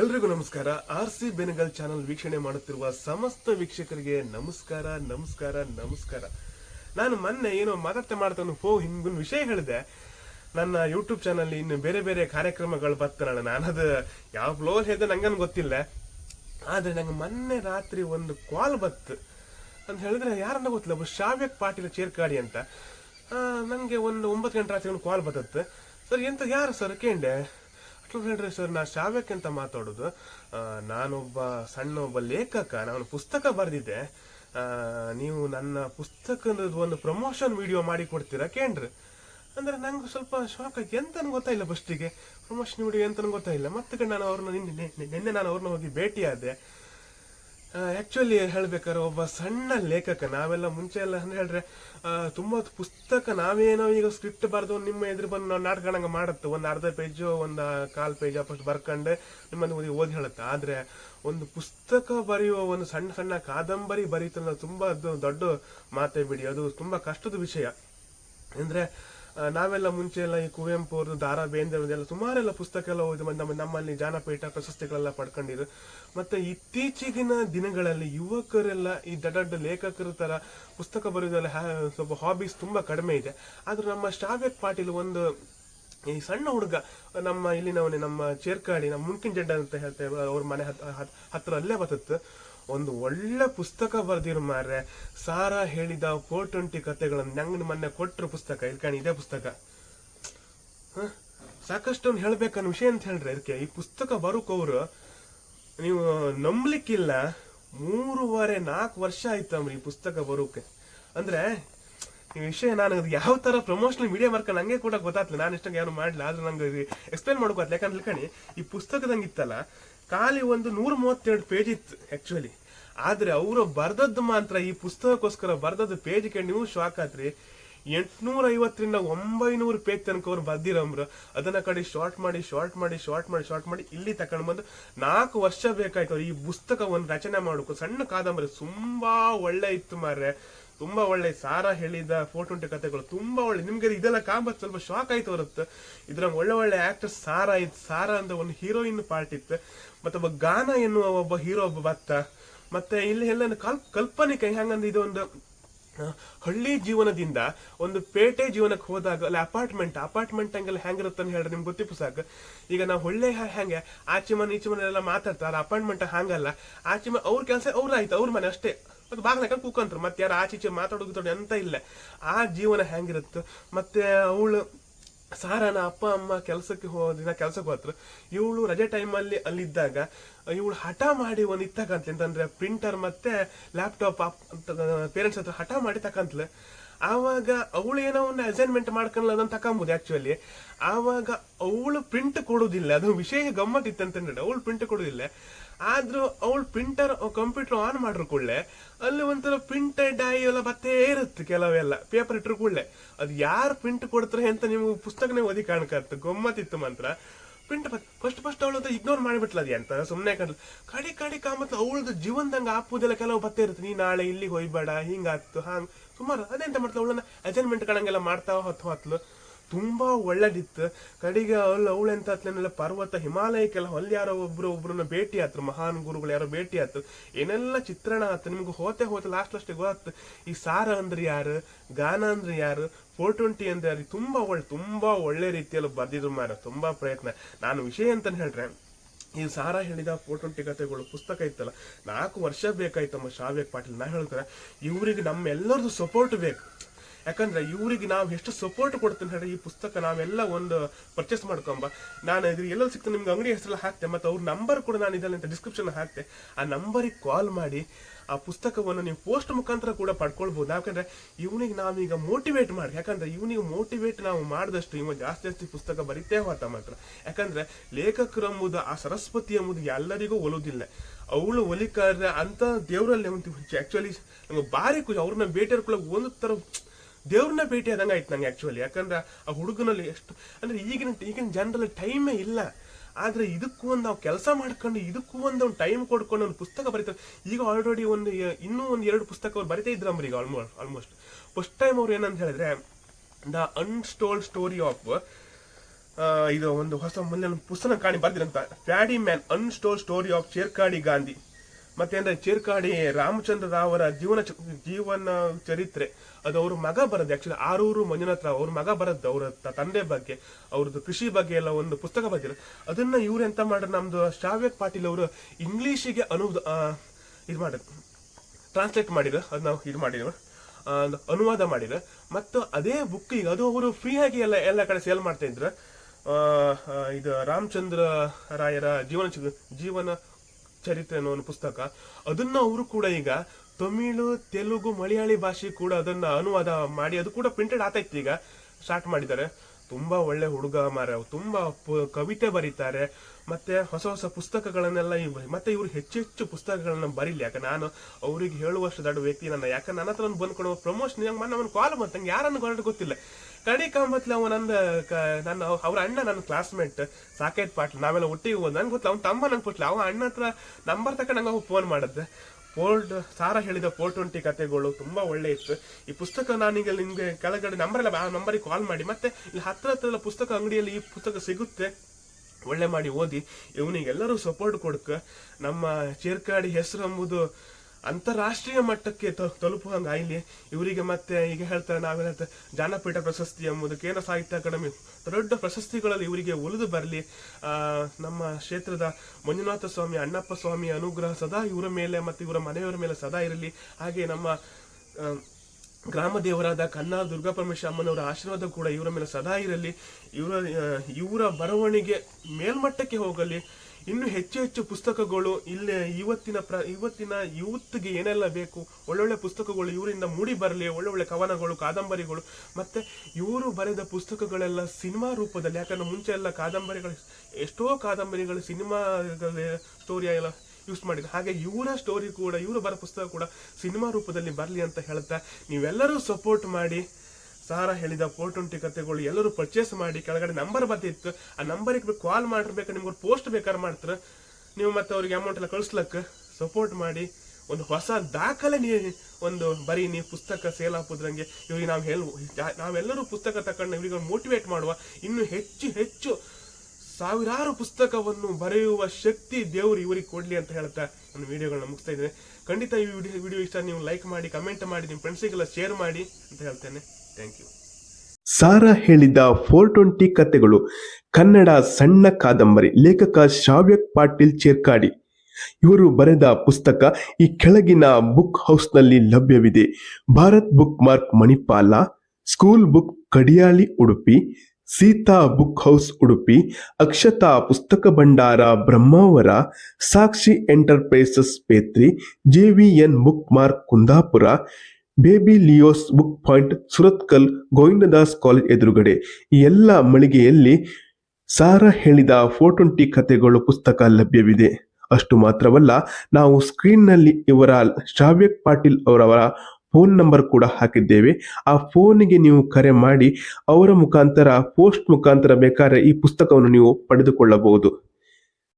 ಎಲ್ರಿಗೂ ನಮಸ್ಕಾರ. R C Benagal channel ವೀಕ್ಷಣೆ ಮಾಡುತ್ತಿರುವ ಸಮಸ್ತ ವೀಕ್ಷಕರಿಗೆ ನಮಸ್ಕಾರ ನಮಸ್ಕಾರ ನಮಸ್ಕಾರ. ನಾನು ಮೊನ್ನೆ ಏನೋ ಮಾತಾಡ್ತಾ ಮಾಡ್ತಾನು ಹೋ ಹಿಂಗೊಂದು ವಿಷಯ ಹೇಳಿದೆ. ನನ್ನ ಯೂಟ್ಯೂಬ್ ಚಾನಲ್ ಇನ್ನು ಬೇರೆ ಬೇರೆ ಕಾರ್ಯಕ್ರಮಗಳು ಬರ್ತಾನಲ್ಲ ಅದು ಯಾವ ಫ್ಲೋರ್ ಹೇಳಿದೆ ನಂಗನ್ ಗೊತ್ತಿಲ್ಲ. ಆದ್ರೆ ನಂಗೆ ಮೊನ್ನೆ ರಾತ್ರಿ ಒಂದು ಕಾಲ್ ಬತ್ತು ಅಂತ ಹೇಳಿದ್ರೆ ಯಾರನ್ನ ಗೊತ್ತಿಲ್ಲ, ಒಬ್ಬ ಶಾವ್ಯಕ್ ಪಾಟೀಲ್ ಚೇರ್ಕಾಡಿ ಅಂತ. ನನಗೆ ನಂಗೆ ಒಂದು ಒಂಬತ್ತು ಗಂಟೆ ರಾತ್ರಿ ಒಂದು ಕಾಲ್ ಬತ್ತತ್ತು. ಸರ್, ಎಂತ ಯಾರು ಸರ್ ಕೇಂಡೆ ಹೇಳ್ರಿ ಸರ್, ನಾ ಶಾವ್ಯಕ್ ಅಂತ ಮಾತಾಡೋದು. ನಾನೊಬ್ಬ ಸಣ್ಣ ಒಬ್ಬ ಲೇಖಕ ನಾನು ಪುಸ್ತಕ ಬರೆದಿದ್ದೆ. ನೀವು ನನ್ನ ಪುಸ್ತಕದ ಒಂದು ಪ್ರಮೋಷನ್ ವಿಡಿಯೋ ಮಾಡಿ ಕೊಡ್ತೀರಾ ಕೇಂದ್ರಿ ಅಂದ್ರೆ ನಂಗೆ ಸ್ವಲ್ಪ ಶಾಕ್ ಆಯ್ತು ಎಂತ ಗೊತ್ತಾಯಿಲ್ಲ ಫಸ್ಟಿಗೆ ಪ್ರಮೋಷನ್ ವಿಡಿಯೋ ಎಂತ ಗೊತ್ತಾಯಿಲ್ಲ ಮತ್ತೆ ನಾನು ಅವ್ರನ್ನ ನಿನ್ನೆ ನಾನು ಅವ್ರನ್ನ ಹೋಗಿ ಭೇಟಿಯಾದೆ ಆಕ್ಚುಲಿ ಹೇಳ್ಬೇಕಾದ್ರೆ ಒಬ್ಬ ಸಣ್ಣ ಲೇಖಕ, ನಾವೆಲ್ಲ ಮುಂಚೆ ಎಲ್ಲ ಅಂದ್ರೆ ಹೇಳಿದ್ರೆ ತುಂಬ ಪುಸ್ತಕ ನಾವೇನೋ ಈಗ ಸ್ಕ್ರಿಪ್ಟ್ ಬರೆದು ನಿಮ್ಮ ಎದುರು ಬಂದು ನಾವು ನಾಟಕ ಮಾಡುತ್ತೆ. ಒಂದು ಅರ್ಧ ಪೇಜು ಒಂದು ಕಾಲ್ ಪೇಜ್ ಫಸ್ಟ್ ಬರ್ಕೊಂಡು ನಿಮ್ಮನ್ನು ಓದಿ ಓದಿ ಹೇಳುತ್ತೆ. ಆದರೆ ಒಂದು ಪುಸ್ತಕ ಬರೆಯುವ ಒಂದು ಸಣ್ಣ ಸಣ್ಣ ಕಾದಂಬರಿ ಬರೀತಲ್ಲ ತುಂಬಾ ದೊಡ್ಡ ಮಾತೇ ಬಿಡಿ. ಅದು ತುಂಬಾ ಕಷ್ಟದ ವಿಷಯ. ಅಂದ್ರೆ ನಾವೆಲ್ಲ ಮುಂಚೆ ಎಲ್ಲ ಈ ಕುವೆಂಪು ಅವ್ರದ್ದು ದಾರಾ ಬೇಂದ್ರದೆಲ್ಲ ಸುಮಾರೆಲ್ಲ ಪುಸ್ತಕ ಎಲ್ಲ ಓದಿ ನಮ್ಮ ನಮ್ಮಲ್ಲಿ ಜಾನಪೀಠ ಪ್ರಶಸ್ತಿಗಳೆಲ್ಲ ಪಡ್ಕೊಂಡಿದ್ರು. ಮತ್ತೆ ಇತ್ತೀಚೆಗಿನ ದಿನಗಳಲ್ಲಿ ಯುವಕರೆಲ್ಲ ಈ ದೊಡ್ಡ ದೊಡ್ಡ ಲೇಖಕರ ತರ ಪುಸ್ತಕ ಬರೆಯೋದೆಲ್ಲ ಸ್ವಲ್ಪ ಹಾಬೀಸ್ ತುಂಬಾ ಕಡಿಮೆ ಇದೆ. ಆದ್ರೆ ನಮ್ಮ ಶಾವ್ಯಕ್ ಪಾಟೀಲ್ ಒಂದು ಈ ಸಣ್ಣ ಹುಡುಗ, ನಮ್ಮ ಇಲ್ಲಿನವನೇ ನಮ್ಮ ಚೇರ್ಕಾಡಿ, ನಮ್ಮ ಮುಂಕಿನ ಜಡ್ಡ ಅಂತ ಹೇಳ್ತೇವೆ, ಅವ್ರ ಮನೆ ಹತ್- ಹತ್- ಹತ್ರ ಅಲ್ಲೇ ಬರ್ತತ್ತು ಒಂದು ಒಳ್ಳೆ ಪುಸ್ತಕ ಬರ್ದಿರ ಮಾರ್ರೆ. ಸಾರಾ ಹೇಳಿದ ಫೋರ್ ಟ್ವೆಂಟಿ ಕತೆಗಳನ್ನು ನಂಗೆ ಮೊನ್ನೆ ಕೊಟ್ಟರು ಪುಸ್ತಕ. ಇಲ್ಕಣಿ ಇದೇ ಪುಸ್ತಕ. ಹ? ಸಾಕಷ್ಟು ಅವ್ನು ಹೇಳ್ಬೇಕನ್ನೋ ವಿಷಯ ಅಂತ ಹೇಳ್ರಿ ಅದಕ್ಕೆ ಈ ಪುಸ್ತಕ ಬರೋಕವ್ರು ನೀವು ನಂಬ್ಲಿಕ್ಕಿಲ್ಲ. ಮೂರುವರೆ ನಾಲ್ಕು ವರ್ಷ ಆಯ್ತು ಈ ಪುಸ್ತಕ ಬರೋಕೆ. ಅಂದ್ರೆ, ಈ ವಿಷಯ ನಾನು ಅದು ಯಾವ ತರ ಪ್ರಮೋಷನಲ್ ಮೀಡಿಯಾ ಮಾಡ್ಕೊಂಡು ನಂಗೆ ಕೂಡ ಗೊತ್ತಾಗ್ತದೆ ನಾನು ಇಷ್ಟಂಗೆ ಯಾರು ಮಾಡಲಿಲ್ಲ. ಆದ್ರೆ ನಂಗೆ ಎಕ್ಸ್ಪ್ಲೈನ್ ಮಾಡ್ಕೋತ್ ಯಾಕಂದ್ರೆ ಕಣಿ ಈ ಪುಸ್ತಕದಂಗೆ ಇತ್ತಲ್ಲ ಖಾಲಿ ಒಂದು ನೂರ ಮೂವತ್ತೆರಡು ಪೇಜ್ ಇತ್ತು ಆಕ್ಚುಲಿ ಆದರೆ ಅವರು ಬರೆದದ್ದು ಮಾತ್ರ, ಈ ಪುಸ್ತಕಕ್ಕೋಸ್ಕರ ಬರೆದದ್ದು ಪೇಜ್ ನೀವು ಶಾಕ್ ಆತ್ರಿ ಎಂಟುನೂರ ಐವತ್ತರಿಂದ ಒಂಬೈನೂರು ಪೇಜ್ ತನಕ ಅವ್ರು ಬರ್ದಿರಮ್ರು ಅದನ್ನ ಕಡೆ ಶಾರ್ಟ್ ಮಾಡಿ ಶಾರ್ಟ್ ಮಾಡಿ ಶಾರ್ಟ್ ಮಾಡಿ ಶಾರ್ಟ್ ಮಾಡಿ ಇಲ್ಲಿ ತಕೊಂಡ್ ಬಂದು ನಾಲ್ಕು ವರ್ಷ ಬೇಕಾಯ್ತು ಅವ್ರು ಈ ಪುಸ್ತಕವನ್ನು ರಚನೆ ಮಾಡಬೇಕು. ಸಣ್ಣ ಕಾದಂಬರಿ, ತುಂಬಾ ಒಳ್ಳೆ ಇತ್ತು ಮಾರ್ರೆ. ತುಂಬಾ ಒಳ್ಳೆ ಸಾರ ಹೇಳಿದ ಫೋರ್ ಟ್ವೆಂಟಿ ಕಥೆಗಳು ತುಂಬಾ ಒಳ್ಳೆ. ನಿಮ್ಗೆ ಇದೆಲ್ಲ ಕಾಂಬತ್ ಸ್ವಲ್ಪ ಶಾಕ್ ಆಯ್ತು ಹೊರತು ಇದ್ರಾಗ ಒಳ್ಳೆ ಒಳ್ಳೆ ಆಕ್ಟರ್ ಸಾರ ಇತ್ತು ಸಾರ ಅಂತ ಒಂದು ಹೀರೋಯಿನ್ ಪಾರ್ಟ್ ಇತ್ತು. ಮತ್ತೊಬ್ಬ ಗಾನ ಎನ್ನುವ ಒಬ್ಬ ಹೀರೋ ಒಬ್ಬ ಭತ್ತ ಮತ್ತೆ ಇಲ್ಲಿ ಎಲ್ಲ ಕಲ್, ಕಲ್ಪನಿಕ, ಹೆಂಗಂದ್ರೆ ಇದೊಂದು ಹಳ್ಳಿ ಜೀವನದಿಂದ ಒಂದು ಪೇಟೆ ಜೀವನಕ್ಕೆ ಹೋದಾಗ, ಅಲ್ಲಿ ಅಪಾರ್ಟ್ಮೆಂಟ್ ಅಪಾರ್ಟ್ಮೆಂಟ್ ಹಂಗೆಲ್ಲ ಹೆಂಗಿರುತ್ತೆ ಅಂತ ಹೇಳಿದ್ರೆ ನಿಮ್ಗೆ ಗೊತ್ತಿಪ್ಪು ಸಾಕು. ಈಗ ನಾವು ಒಳ್ಳೆ ಹೆಂಗೆ, ಆಚೆ ಮನೆ, ಈಚೆ ಮನೆ ಎಲ್ಲ ಮಾತಾಡ್ತಾರೆ ಅಪಾರ್ಟ್ಮೆಂಟ್ ಹಂಗಲ್ಲ. ಆಚೆ ಮನೆ, ಅವ್ರ ಕೆಲಸ ಅವ್ರ ಆಯ್ತು, ಅವ್ರ ಮನೆ ಅಷ್ಟೇ. ಮತ್ತೆ ಬಾಗ್ಲಕ್ಕ ಕೂಕಂತ್ರು ಮತ್ತೆ ಯಾರು ಆಚೆ ಈಚೆ ಮಾತಾಡೋದು ಎಂತ ಇಲ್ಲ. ಆ ಜೀವನ ಹೆಂಗಿರುತ್ತೆ? ಮತ್ತೆ ಅವಳು ಸಾರನ ಅಪ್ಪ, ಅಮ್ಮ ಕೆಲಸಕ್ಕೆ ಹೋ ದಿನ ಕೆಲಸಕ್ಕೆ ಹೋದ್ರು. ಇವಳು ರಜೆ ಟೈಮಲ್ಲಿ ಅಲ್ಲಿದ್ದಾಗ, ಇವಳು ಹಠ ಮಾಡಿ ಒಂದು ಇತ್ತಕಂತ್ಲೆ. ಅಂತಂದ್ರೆ ಪ್ರಿಂಟರ್ ಮತ್ತೆ ಲ್ಯಾಪ್ಟಾಪ್ ಪೇರೆಂಟ್ಸ್ ಹತ್ರ ಹಠ ಮಾಡಿ ತಕಂತ್ಲೆ ಆವಾಗ ಅವಳು ಏನೋ ಒಂದು ಅಸೈನ್ಮೆಂಟ್ ಮಾಡ್ಕೊಂಡ್ಲ, ಅದನ್ನ ತಕೊಂಬೋದು ಆ್ಯಕ್ಚುಲಿ ಆವಾಗ ಅವಳು ಪ್ರಿಂಟ್ ಕೊಡೋದಿಲ್ಲ, ಅದು ವಿಷಯ ಗಮ್ಮತ್ ಇತ್ತಂತಂದ್ರೆ ಅವಳು ಪ್ರಿಂಟ್ ಕೊಡೋದಿಲ್ಲ. ಆದ್ರೂ ಅವಳು ಪ್ರಿಂಟರ್ ಕಂಪ್ಯೂಟರ್ ಆನ್ ಮಾಡ್ರು ಕೂಡಲೇ, ಅಲ್ಲಿ ಒಂಥರ ಪ್ರಿಂಟ್ ಡೈ ಎಲ್ಲ ಬತ್ತೇ ಇರುತ್ತೆ ಕೆಲವೆಲ್ಲ ಪೇಪರ್ ಇಟ್ಟರು ಕೂಡಲೇ. ಅದು ಯಾರು ಪ್ರಿಂಟ್ ಕೊಡ್ತಾರೆ ಅಂತ ನಿಮ್ಗೆ ಪುಸ್ತಕನೇ ಓದಿ ಕಾಣ್ಕತ್ತು ಗಮ್ಮತ್ತಿತ್ತು ಮಾತ್ರ. ಪ್ರಿಂಟ್ ಫಸ್ಟ್ ಫಸ್ಟ್ ಅವಳು ಇಗ್ನೋರ್ ಮಾಡಿಬಿಟ್ಲ, ಅದು ಅಂತ ಸುಮ್ಮನೆ ಕಂಡ್ಲು ಕಡಿ ಕಡಿ ಕಾಮತ್ ಅವಳದು ಜೀವನದಂಗೆ ಆಪುದೆಲ್ಲ ಕೆಲವು ಬತ್ತೇ ಇರುತ್ತೆ, ನೀ ನಾಳೆ ಇಲ್ಲಿ ಹೋಯ್ಬೇಡ ಹಿಂಗಾತು ಹಾಂಗ್. ಸುಮಾರು ಅದೆಂತ ಮಾಡ್ತಾವ ಅವಳನ್ನ ಅಸೈನ್ಮೆಂಟ್ ಕಣಂಗೆಲ್ಲ ಮಾಡ್ತಾ ಹೊತ್ತು ಹತ್ಲು. ತುಂಬಾ ಒಳ್ಳೇದಿತ್ತು. ಕಡೆಗೆ ಅವಳು ಅವಳು ಎಂತ ಹತ್ಲೆನೆಲ್ಲ ಪರ್ವತ ಹಿಮಾಲಯಕ್ಕೆಲ್ಲ ಅಲ್ಲಿ ಯಾರೋ ಒಬ್ರು ಒಬ್ರನ್ನ ಭೇಟಿ ಆತ್ರು. ಮಹಾನ್ ಗುರುಗಳು ಯಾರೋ ಭೇಟಿ ಆಯ್ತು ಏನೆಲ್ಲ ಚಿತ್ರಣ ಆತು ನಿಮ್ಗೆ ಹೋತೆ ಹೋತೆ ಲಾಸ್ಟ್ ಲಾಸ್ಟಿಗೆ ಗೊತ್ತು. ಈ ಸಾರ ಅಂದ್ರೆ ಯಾರು? ಗಾನ ಅಂದ್ರೆ ಯಾರು? ಫೋರ್ ಟ್ವೆಂಟಿ ಅಂದ್ರೆ ಯಾರು? ತುಂಬಾ ಒಳ್ಳೆ ತುಂಬಾ ಒಳ್ಳೆ ರೀತಿಯಲ್ಲಿ ಬರ್ದಿದ್ರು ಮಾರ. ತುಂಬಾ ಪ್ರಯತ್ನ. ನಾನು ವಿಷಯ ಅಂತ ಹೇಳ್ರೆ. ಈ ಸಾರ ಹೇಳಿದ ಫೋರ್ ಟ್ವೆಂಟಿ ಕಥೆಗಳು ಪುಸ್ತಕ ಇತ್ತಲ್ಲ, ನಾಲ್ಕು ವರ್ಷ ಬೇಕಾಯ್ತಮ್ಮ ಶಾವ್ಯಕ್ ಪಾಟೀಲ್. ನಾ ಹೇಳ್ತಾರೆ ಇವರಿಗೆ ನಮ್ಮೆಲ್ಲರದು ಸಪೋರ್ಟ್ ಬೇಕು. ಯಾಕಂದ್ರೆ ಇವ್ರಿಗೆ ನಾವು ಎಷ್ಟು ಸಪೋರ್ಟ್ ಕೊಡ್ತೀನಿ ಹೇಳಿ ಈ ಪುಸ್ತಕ ನಾವೆಲ್ಲ ಒಂದು ಪರ್ಚೇಸ್ ಮಾಡ್ಕೊಂಬ. ನಾನು ಇದ್ರ ಎಲ್ಲ ಸಿಗ್ತದೆ ನಿಮ್ಗೆ ಅಂಗಡಿ ಹೆಸರೆಲ್ಲ ಹಾಕ್ತೆ, ಮತ್ತು ಅವ್ರ ನಂಬರ್ ಕೂಡ ನಾನು ಇದರಲ್ಲಿ ಡಿಸ್ಕ್ರಿಪ್ಷನ್ ಹಾಕ್ತೆ. ಆ ನಂಬರಿಗೆ ಕಾಲ್ ಮಾಡಿ, ಆ ಪುಸ್ತಕವನ್ನು ನೀವು ಪೋಸ್ಟ್ ಮುಖಾಂತರ ಕೂಡ ಪಡ್ಕೊಳ್ಬೋದು. ಯಾಕಂದ್ರೆ ಇವನಿಗೆ ನಾವೀಗ ಮೋಟಿವೇಟ್ ಮಾಡಿ, ಯಾಕಂದ್ರೆ ಇವನಿಗೆ ಮೋಟಿವೇಟ್ ನಾವು ಮಾಡಿದಷ್ಟು ಇವ ಜಾಸ್ತಿ ಜಾಸ್ತಿ ಪುಸ್ತಕ ಬರಿತೇ ಹೋತ ಮಾತ್ರ. ಯಾಕಂದ್ರೆ ಲೇಖಕರು ಎಂಬುದು, ಆ ಸರಸ್ವತಿ ಎಂಬುದು ಎಲ್ಲರಿಗೂ ಒಲುವುದಿಲ್ಲ ಅವಳು ಒಲಿಕಾರ ಅಂತ ದೇವರಲ್ಲಿ ಆಕ್ಚುಲಿ ನಂಗೆ ಭಾರಿ ಖುಷಿ. ಅವ್ರನ್ನ ಭೇಟಿ ಒಂದು ತರ ದೇವ್ರನ್ನ ಭೇಟಿ ಆದಂಗೆ ಆಯ್ತು ನಂಗೆ ಆ್ಯಕ್ಚುಲಿ ಯಾಕಂದ್ರೆ ಆ ಹುಡುಗನಲ್ಲಿ ಎಷ್ಟು ಅಂದ್ರೆ ಈಗಿನ ಈಗಿನ ಜನರಲ್ಲಿ ಟೈಮೇ ಇಲ್ಲ. ಆದ್ರೆ ಇದಕ್ಕೂ ಒಂದು ನಾವು ಕೆಲಸ ಮಾಡ್ಕೊಂಡು ಇದಕ್ಕೂ ಒಂದು ಒಂದು ಟೈಮ್ ಕೊಡ್ಕೊಂಡು ಒಂದು ಪುಸ್ತಕ ಬರೀತಾರೆ. ಈಗ ಆಲ್ರೆಡಿ ಒಂದು ಇನ್ನೂ ಒಂದು ಎರಡು ಪುಸ್ತಕ ಅವ್ರು ಬರಿತಾ ಇದ್ರಮ್ರಿ ಈಗ ಆಲ್ಮೋಸ್ಟ್ ಆಲ್ಮೋಸ್ಟ್ ಫಸ್ಟ್ ಟೈಮ್ ಅವ್ರು ಏನಂತ ಹೇಳಿದ್ರೆ, ದ ಅನ್ಸ್ಟೋಲ್ಡ್ ಸ್ಟೋರಿ ಆಫ್ ಇದು ಒಂದು ಹೊಸ ಮುಂದೆ ಪುಸ್ತಕ ಕಾಣಿ ಬರ್ದಿರಂತ. ಫ್ಯಾಡಿ man untold story of Sherkadi Gandhi ಮತ್ತೆ ಅಂದ್ರೆ ಚೀರ್ಕಾಡಿ ರಾಮಚಂದ್ರ ಅವರ ಜೀವನ ಜೀವನ ಚರಿತ್ರೆ, ಅದು ಅವ್ರ ಮಗ ಬರದ್ದು ಆಕ್ಚುಲಿ ಆರೂರು ಮಂಜುನಾಥ್ ರಾವ್ ಅವ್ರ ಮಗ ಬರದ್ದು ಅವ್ರ ತಂದೆ ಬಗ್ಗೆ, ಅವ್ರದ್ದು ಕೃಷಿ ಬಗ್ಗೆ ಎಲ್ಲ ಒಂದು ಪುಸ್ತಕ ಬರ್ದಿರ ಅದನ್ನ ಇವ್ರು ಎಂತ ಮಾಡ್ರ, ನಮ್ದು ಶಾವ್ಯಕ್ ಪಾಟೀಲ್ ಅವರು ಇಂಗ್ಲಿಷಿಗೆ ಅನು ಇದು ಮಾಡಿದ್ರು ಟ್ರಾನ್ಸ್ಲೇಟ್ ಮಾಡಿದ್ರು ಅದು ನಾವು ಇದು ಮಾಡಿದ್ರು ಅನುವಾದ ಮಾಡಿದ್ರು ಮತ್ತು ಅದೇ ಬುಕ್ ಈಗ ಅದು ಅವರು ಫ್ರೀ ಆಗಿ ಎಲ್ಲ ಎಲ್ಲ ಕಡೆ ಸೇಲ್ ಮಾಡ್ತಾ ಇದ್ರು ಇದು ರಾಮಚಂದ್ರ ರಾಯರ ಜೀವನ ಜೀವನ ಚರಿತ್ರೆ ಅನ್ನೋ ಒಂದು ಪುಸ್ತಕ. ಅದನ್ನ ಅವರು ಕೂಡ ಈಗ ತಮಿಳು, ತೆಲುಗು, ಮಲಯಾಳಿ ಭಾಷೆ ಕೂಡ ಅದನ್ನ ಅನುವಾದ ಮಾಡಿ ಅದು ಕೂಡ ಪ್ರಿಂಟೆಡ್ ಆತೈತಿ ಈಗ. ಸ್ಟಾರ್ಟ್ ಮಾಡಿದ್ದಾರೆ. ತುಂಬಾ ಒಳ್ಳೆ ಹುಡುಗ ಮಾರ. ತುಂಬಾ ಕವಿತೆ ಬರೀತಾರೆ. ಮತ್ತೆ ಹೊಸ ಹೊಸ ಪುಸ್ತಕಗಳನ್ನೆಲ್ಲ ಇವ್- ಮತ್ತೆ ಇವರು ಹೆಚ್ಚು ಹೆಚ್ಚು ಪುಸ್ತಕಗಳನ್ನ ಬರೀಲಿ. ಯಾಕೆ ನಾನು ಅವ್ರಿಗೆ ಹೇಳುವಷ್ಟು ದೊಡ್ಡ ವ್ಯಕ್ತಿ ನನ್ನ. ಯಾಕೆ ನನ್ನ ಹತ್ರ ಒಂದು ಬಂದ್ಕೊಂಡು ಪ್ರಮೋಷನ್ ಮೊನ್ನೆ ಅವನು ಕಾಲ್ ಮಾಡ್ತಂಗೆ ಯಾರನ್ನು ಹೊರಟು ಗೊತ್ತಿಲ್ಲ. ಕಡಿ ಕಾಂಬತ್ಲೆ ಅವ ನಂದು ನನ್ನ, ಅವ್ರ ಅಣ್ಣ ನನ್ನ ಕ್ಲಾಸ್ಮೇಟ್ ಸಾಕೇತ್ ಪಾಟ್ಲ್. ನಾವೆಲ್ಲ ಒಟ್ಟಿಗೆ ಹೋದ್ ನಂಗೆ ಗೊತ್ತಿಲ್ಲ, ಅವ್ನ ತಮ್ಮ ನಂಗೆ ಕೊಟ್ಲ. ಅವ ಅಣ್ಣ ಹತ್ರ ನಂಬರ್ ತಕ ನಂಗೆ ಫೋನ್ ಮಾಡಿದ್ದೆ. ಪೋರ್ಟ್ ಸಾರ ಹೇಳಿದ ಫೋರ್ ಟ್ವೆಂಟಿ ಕತೆಗಳು ತುಂಬಾ ಒಳ್ಳೆ ಇತ್ತು. ಈ ಪುಸ್ತಕ ನಾನೀಗ ನಿಮಗೆ ಕೆಳಗಡೆ ನಂಬರ್ ಎಲ್ಲ ಆ ನಂಬರಿಗೆ ಕಾಲ್ ಮಾಡಿ. ಮತ್ತೆ ಇಲ್ಲಿ ಹತ್ರ ಹತ್ರ ಪುಸ್ತಕ ಅಂಗಡಿಯಲ್ಲಿ ಈ ಪುಸ್ತಕ ಸಿಗುತ್ತೆ. ಒಳ್ಳೆ ಮಾಡಿ ಓದಿ. ಇವನಿಗೆಲ್ಲರೂ ಸಪೋರ್ಟ್ ಕೊಡ್ಕ ನಮ್ಮ ಚೇರ್ಕಾಡಿ ಹೆಸರು ಎಂಬುದು ಅಂತಾರಾಷ್ಟ್ರೀಯ ಮಟ್ಟಕ್ಕೆ ತಲುಪುವಂಗ ಆಯ್ಲಿ ಇವರಿಗೆ ಮತ್ತೆ ಈಗ ಹೇಳ್ತಾರೆ, ನಾವೇ ಹೇಳ್ತಾರೆ ಜಾನಪೀಠ ಪ್ರಶಸ್ತಿ ಎಂಬುದು ಕೇಂದ್ರ ಸಾಹಿತ್ಯ ಅಕಾಡೆಮಿ ದೊಡ್ಡ ಪ್ರಶಸ್ತಿಗಳಲ್ಲಿ ಇವರಿಗೆ ಒಲಿದು ಬರಲಿ. ನಮ್ಮ ಕ್ಷೇತ್ರದ ಮಂಜುನಾಥ ಸ್ವಾಮಿ, ಅಣ್ಣಪ್ಪ ಸ್ವಾಮಿ ಅನುಗ್ರಹ ಸದಾ ಇವರ ಮೇಲೆ ಮತ್ತು ಇವರ ಮನೆಯವರ ಮೇಲೆ ಸದಾ ಇರಲಿ. ಹಾಗೆ ನಮ್ಮ ಗ್ರಾಮ ದೇವರಾದ ಕನ್ನಡ ದುರ್ಗಾಪರಮೇಶ್ವರ ಅಮ್ಮನವರ ಆಶೀರ್ವಾದ ಕೂಡ ಇವರ ಮೇಲೆ ಸದಾ ಇರಲಿ. ಇವರ ಇವರ ಬರವಣಿಗೆ ಮೇಲ್ಮಟ್ಟಕ್ಕೆ ಹೋಗಲಿ. ಇನ್ನು ಹೆಚ್ಚು ಹೆಚ್ಚು ಪುಸ್ತಕಗಳು ಇಲ್ಲೇ ಇವತ್ತಿನ ಪ್ರ, ಇವತ್ತಿನ ಯೂತ್ಗೆ ಏನೆಲ್ಲ ಬೇಕು? ಒಳ್ಳೊಳ್ಳೆ ಪುಸ್ತಕಗಳು ಇವರಿಂದ ಮೂಡಿ ಬರಲಿ, ಒಳ್ಳೊಳ್ಳೆ ಕವನಗಳು, ಕಾದಂಬರಿಗಳು. ಮತ್ತೆ ಇವರು ಬರೆದ ಪುಸ್ತಕಗಳೆಲ್ಲ ಸಿನಿಮಾ ರೂಪದಲ್ಲಿ, ಯಾಕಂದ್ರೆ ಮುಂಚೆ ಎಲ್ಲ ಕಾದಂಬರಿಗಳು, ಎಷ್ಟೋ ಕಾದಂಬರಿಗಳು ಸಿನಿಮಾ ಸ್ಟೋರಿ ಎಲ್ಲ ಯೂಸ್ ಮಾಡಿದ್ರು. ಹಾಗೆ ಇವರ ಸ್ಟೋರಿ ಕೂಡ, ಇವರು ಬರೋ ಪುಸ್ತಕ ಕೂಡ ಸಿನಿಮಾ ರೂಪದಲ್ಲಿ ಬರಲಿ ಅಂತ ಹೇಳ್ತಾ ನೀವೆಲ್ಲರೂ ಸಪೋರ್ಟ್ ಮಾಡಿ. ಸಾರ ಹೇಳಿದ ಫೋರ್ ಟ್ವೆಂಟಿ ಕತೆಗಳು ಎಲ್ಲರೂ ಪರ್ಚೇಸ್ ಮಾಡಿ ಕೆಳಗಡೆ ನಂಬರ್ ಬರ್ತಿತ್ತು. ಆ ನಂಬರಿಗೆ ಕಾಲ್ ಮಾಡಿರ್ಬೇಕು ನಿಮ್ಗೆ ಪೋಸ್ಟ್ ಬೇಕಾದ್ರೆ ಮಾಡ್ತಾರೆ. ನೀವು ಮತ್ತೆ ಅವ್ರಿಗೆ ಅಮೌಂಟ್ ಎಲ್ಲ ಕಳಿಸ್ಲಕ್ಕ ಸಪೋರ್ಟ್ ಮಾಡಿ ಒಂದು ಹೊಸ ದಾಖಲೆ ನೀ ಒಂದು ಬರೀ ನೀವು ಪುಸ್ತಕ ಸೇಲ್ ಹಾಕೋದ್ರಂಗೆ ಇವ್ರಿಗೆ ನಾವು ಹೇಳುವ ನಾವೆಲ್ಲರೂ ಪುಸ್ತಕ ತಕೊಂಡು ಇವ್ರಿಗೆ ಮೋಟಿವೇಟ್ ಮಾಡುವ. ಇನ್ನು ಹೆಚ್ಚು ಹೆಚ್ಚು ಸಾವಿರಾರು ಪುಸ್ತಕವನ್ನು ಬರೆಯುವ ಶಕ್ತಿ ದೇವರು ಇವರಿಗೆ ಕೊಡ್ಲಿ ಅಂತ ಹೇಳ್ತಾ ನನ್ನ ವಿಡಿಯೋಗಳನ್ನ ಮುಗಿಸ್ತಾ ಇದ್ದೇನೆ. ಖಂಡಿತ ಈ ವಿಡಿಯೋ ವಿಡಿಯೋ ಇಷ್ಟ, ನೀವು ಲೈಕ್ ಮಾಡಿ ಕಮೆಂಟ್ ಮಾಡಿ ನಿಮ್ಮ ಫ್ರೆಂಡ್ಸಿಗೆಲ್ಲ ಶೇರ್ ಮಾಡಿ ಅಂತ ಹೇಳ್ತೇನೆ. ಥ್ಯಾಂಕ್ ಯು ಸಾರಾ ಹೇಳಿದ ಫೋರ್ ಟ್ವೆಂಟಿ ಕತೆಗಳು ಕನ್ನಡ ಸಣ್ಣ ಕಾದಂಬರಿ, ಲೇಖಕ ಶಾವ್ಯಕ್ ಪಾಟೀಲ್ ಚೇರ್ಕಾಡಿ. ಇವರು ಬರೆದ ಪುಸ್ತಕ ಈ ಕೆಳಗಿನ ಬುಕ್ ಹೌಸ್ನಲ್ಲಿ ಲಭ್ಯವಿದೆ. Bharat book mark Manipal, school book Kadiyali Udupi, Sita book house Udupi, Akshata Pustaka Bhandara Brahmavar, Sakshi enterprises Pethri, JVN book mark Kundapura baby Leo's book point Surathkal Govindadas college ಎದುರುಗಡೆ. ಈ ಎಲ್ಲ ಮಳಿಗೆಯಲ್ಲಿ ಸಾರ ಹೇಳಿದ four twenty ಕಥೆಗಳು ಪುಸ್ತಕ ಲಭ್ಯವಿದೆ. ಅಷ್ಟು ಮಾತ್ರವಲ್ಲ, ನಾವು ಸ್ಕ್ರೀನ್ನಲ್ಲಿ ಇವರ ಶ್ರಾವ್ಯಕ್ ಪಾಟೀಲ್ ಅವರವರ ಫೋನ್ ನಂಬರ್ ಕೂಡ ಹಾಕಿದ್ದೇವೆ. ಆ ಫೋನಿಗೆ ನೀವು ಕರೆ ಮಾಡಿ ಅವರ ಮುಖಾಂತರ, ಪೋಸ್ಟ್ ಮುಖಾಂತರ ಬೇಕಾದ್ರೆ ಈ ಪುಸ್ತಕವನ್ನು ನೀವು ಪಡೆದುಕೊಳ್ಳಬಹುದು.